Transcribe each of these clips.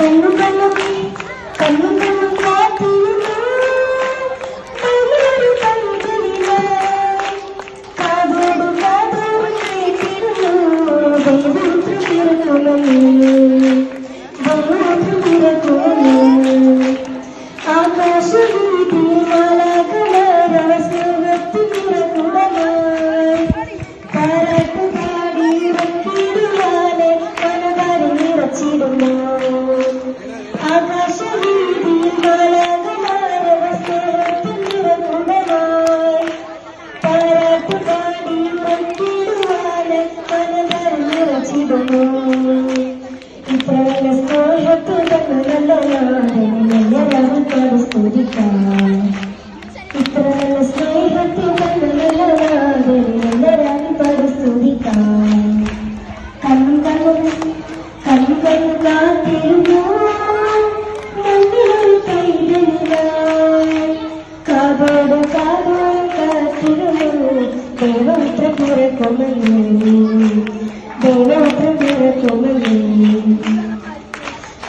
కన్ను కన్ను కన్ను మనబరి నిరచిడుమో ఇతరుల స్నేహత్తు కన్నులలో ఇతరుల స్నేహతులను కన్నులలో పడుస్తుడిక కన్ను కన్ను కన్ను కన్నుగా తిరుగు మందిరం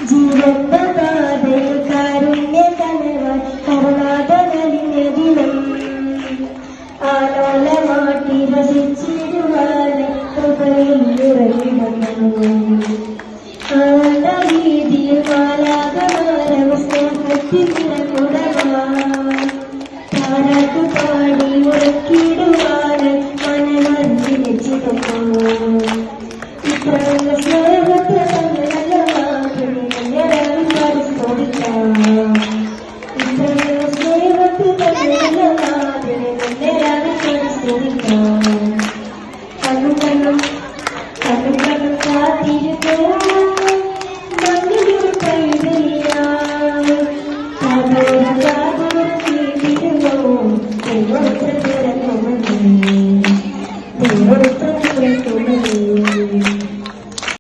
ജീവന്റെ പാതയിൽ കാരുണ്യ കനവായി കരുണാകരലിനെതിരം ആലോലമാട്ടി വസിച്ചിരുവാനെ കൃപയിൽ ഇറങ്ങിടുന്നു ആണ്ട രീതിയിൽ മാലാകമാരവ സ്നേഹത്തിൽ നിറകുടവാ പാടാത്തു പാടി ഉറക്കി